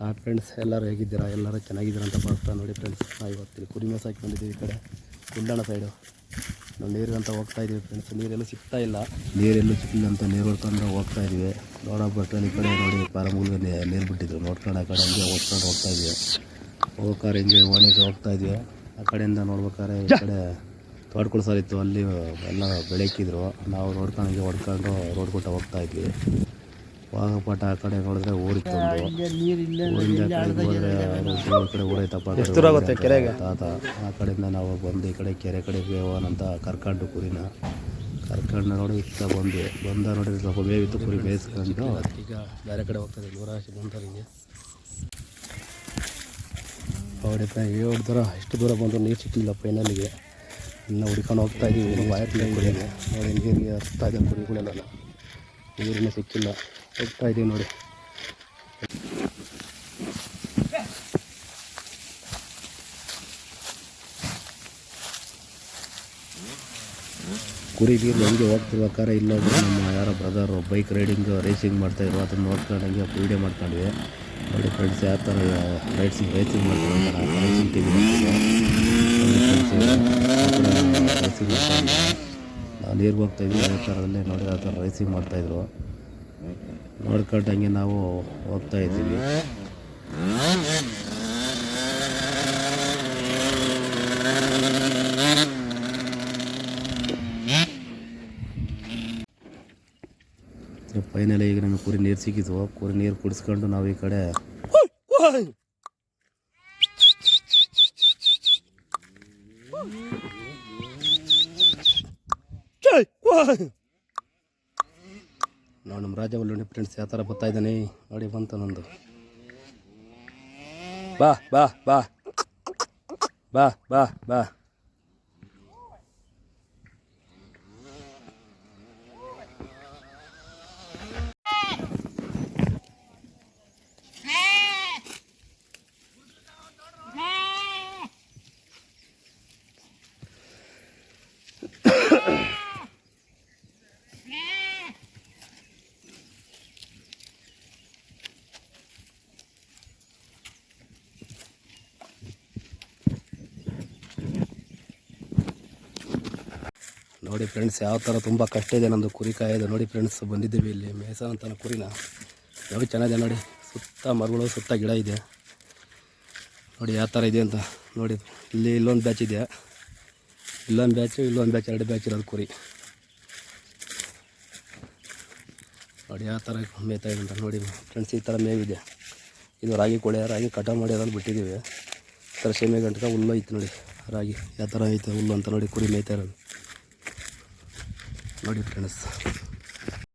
ಹಾಂ ಫ್ರೆಂಡ್ಸ್ ಎಲ್ಲರೂ ಹೇಗಿದ್ದೀರಾ? ಎಲ್ಲರೂ ಚೆನ್ನಾಗಿದ್ದೀರಾ ಅಂತ ಬರ್ತಾ ನೋಡಿ ಫ್ರೆಂಡ್ಸ್ ನಾವು ಇವತ್ತು ಕುರಿ ಮೇಸ ಹಾಕಿ ಬಂದಿದ್ದೀವಿ ಈ ಕಡೆ. ಕುಂಡಣ ಸೈಡು ನಾವು ನೀರಿಗಂತ ಹೋಗ್ತಾ ಇದ್ದೀವಿ ಫ್ರೆಂಡ್ಸ್ ನೀರೆಲ್ಲೂ ಸಿಗ್ತಾ ಇಲ್ಲ. ನೀರೆಲ್ಲೂ ಸಿಕ್ಕಿಲ್ಲ ಅಂತ ನೀರು ಹೊಡ್ಕೊಂಡು ಹೋಗ್ತಾ ಇದ್ದೀವಿ ನೋಡೋ ಬರ್ತಾನೆ ಈ ಕಡೆ ನೋಡಿ ಪಾರಮೂಲಿಗೆ ನೀರು ಬಿಟ್ಟಿದ್ರು. ನೋಡ್ಕೊಂಡು ಆ ಕಡೆ ಹಂಗೆ ಓದ್ಕೊಂಡು ಹೋಗ್ತಾ ಇದ್ವಿ. ಹೋಗ್ಬೇಕಾರೆ ಹಿಂಗೆ ಓಣಿಗೆ ಹೋಗ್ತಾ ಇದ್ವಿ. ಆ ಕಡೆಯಿಂದ ನೋಡ್ಬೇಕಾದ್ರೆ ಈ ಕಡೆ ತೋಟಗಳು ಸರ್ ಅಲ್ಲಿ ಎಲ್ಲ ಬೆಳಕಿದ್ರು. ನಾವು ನೋಡ್ಕೊಂಡು ಹಿಂಗೆ ಹೊಡ್ಕೊಂಡು ರೋಡ್ ಕೊಟ್ಟ ಹೋಗ್ತಾ ಇದ್ವಿ. ವಾಗಪಾಟ ಆ ಕಡೆ ನೋಡಿದ್ರೆ ಊರಿತ್ತು ಒಂದು. ಕಡೆ ಕಡೆ ಕಡೆ? ತಾತ ಆ ಕಡೆಯಿಂದ ನಾವು ಬಂದು ಈ ಕಡೆ ಕೆರೆ ಕಡೆಗೆ ಹೋಗೋಣ ಅಂತ ಕರ್ಕೊಂಡು ಕುರಿನ. ಕರ್ಕೊಂಡು ನೋಡಿ ಇಷ್ಟ ಬಂದು ಬಂದ ನೋಡಿ ಸ್ವಲ್ಪ ಬೇವಿತ್ತು ಕುರಿ ಬೇಯಿಸ್ಕೊಂಡು. ಈಗ ಬೇರೆ ಕಡೆ ಹೋಗ್ತದೆ ನೂರಾಶಿ ಬಂದವರಿಗೆ ಹೊಡಿತಾ ಏಳು ದೂರ ಎಷ್ಟು ದೂರ ಬಂದರೂ ನೀರು ಸಿಕ್ಕಿಲ್ಲ ಫೈನಲ್ಲಿಗೆ ಇನ್ನು ಹುಡ್ಕೊಂಡು ಹೋಗ್ತಾ ಇದ್ದೀವಿ ಬಾಯತ್ಲೆ ಕುರಿನ. ನೋಡಿ ನೀರಿಗೆ ಹರಿಸ್ತಾ ಇದೆ ಕುರಿಗಳೆಲ್ಲ. ನೀರಿನ ಸಿಕ್ಕಿಲ್ಲ. ಹೋಗ್ತಾ ಇದೀವಿ ನೋಡಿ. ಕುರಿ ನೀರು ಹಂಗೆ ಹೋಗ್ತಿರ್ಬೇಕಾದ್ರೆ ಇಲ್ಲೊಬ್ಬರು ನಮ್ಮ ಯಾರೋ ಬ್ರದರ್ ಬೈಕ್ ರೈಡಿಂಗ್ ರೇಸಿಂಗ್ ಮಾಡ್ತಾಯಿದ್ರು ಅದನ್ನ ನೋಡ್ಕೊಂಡು ಹಂಗೆ ವೀಡಿಯೋ ಮಾಡ್ಕೊಂಡ್ವಿ. ನೋಡಿ ಫ್ರೆಂಡ್ಸ್ ಯಾವ ಥರ ರೈಡ್ಸಿಂಗ್ ರೇಸಿಂಗ್ ಮಾಡ್ತಾರೆ ರೇಸಿಂಗ್ ನೀರಿಗೆ ಹೋಗ್ತಾಯಿದ್ವಿ ಅದೇ ಥರದಲ್ಲೇ ನೋಡಿ, ಆ ಥರ ರೇಸಿಂಗ್ ಮಾಡ್ತಾಯಿದ್ರು ನೋಡ್ಕೊಂಡಂಗೆ ನಾವು ಹೋಗ್ತಾ ಇದ್ದೀವಿ. ಫೈನಲ್ ಈಗ ನಮಗೆ ಕುರಿ ನೀರು ಸಿಕ್ಕಿದ್ವು ಕುರಿ ನೀರು ಕುಡಿಸ್ಕೊಂಡು ನಾವು ಈ ಕಡೆ ನಾವು ನಮ್ಮ ರಾಜ ಒಳ್ಳೆ ಫ್ರೆಂಡ್ಸ್ ಯಾವ ಥರ ಬರ್ತಾ ಇದ್ದಾನೆ? ನೋಡಿ ಬಂತ ನಂದು. ಬಾ ಬಾ ಬಾ. ಬಾ ಬಾ ಬಾ. ನೋಡಿ ಫ್ರೆಂಡ್ಸ್, ಯಾವ ಥರ ತುಂಬ ಕಷ್ಟ ಇದೆ ನಮ್ಮದು ಕುರಿ ಕಾಯೋದು. ನೋಡಿ ಫ್ರೆಂಡ್ಸ್, ಬಂದಿದ್ದೀವಿ ಇಲ್ಲಿ ಮೇಸನ್ ಅಂತ ಕುರಿನ. ಯಾವ ಚೆನ್ನಾಗಿದೆ ನೋಡಿ. ಸುತ್ತ ಮರಗಳು, ಸುತ್ತ ಗಿಡ ಇದೆ. ನೋಡಿ ಯಾವ ಥರ ಇದೆ ಅಂತ ನೋಡಿ. ಇಲ್ಲಿ ಇಲ್ಲೊಂದು ಬ್ಯಾಚ್ ಇದೆ. ಇಲ್ಲೊಂದು ಬ್ಯಾಚು ಇಲ್ಲೊಂದು ಬ್ಯಾಚ್ ಎರಡು ಬ್ಯಾಚ್ ಇರೋದು ಕುರಿ. ನೋಡಿ ಯಾವ ಥರ ಮೇಯ್ತಾ ಇದೆ ಅಂತ ನೋಡಿ ಫ್ರೆಂಡ್ಸ್, ಈ ಥರ ಮೇವಿದೆ. ಇದು ರಾಗಿ ಕೊಳೆ, ರಾಗಿ ಕಟಾವು ಮಾಡಿ ಅದನ್ನು ಬಿಟ್ಟಿದ್ದೀವಿ. ಈ ಥರ ಸೇಮೆ ಗಂಟಕ ಹುಲ್ಲು ಐತೆ ನೋಡಿ. ರಾಗಿ, ಯಾವ ಥರ ಐತೆ ಹುಲ್ಲು ಅಂತ ನೋಡಿ ಕುರಿ ಮೇಯ್ತಾ ಇರೋದು. ನೋಡಿ ಫ್ರೆಂಡ್ಸ್.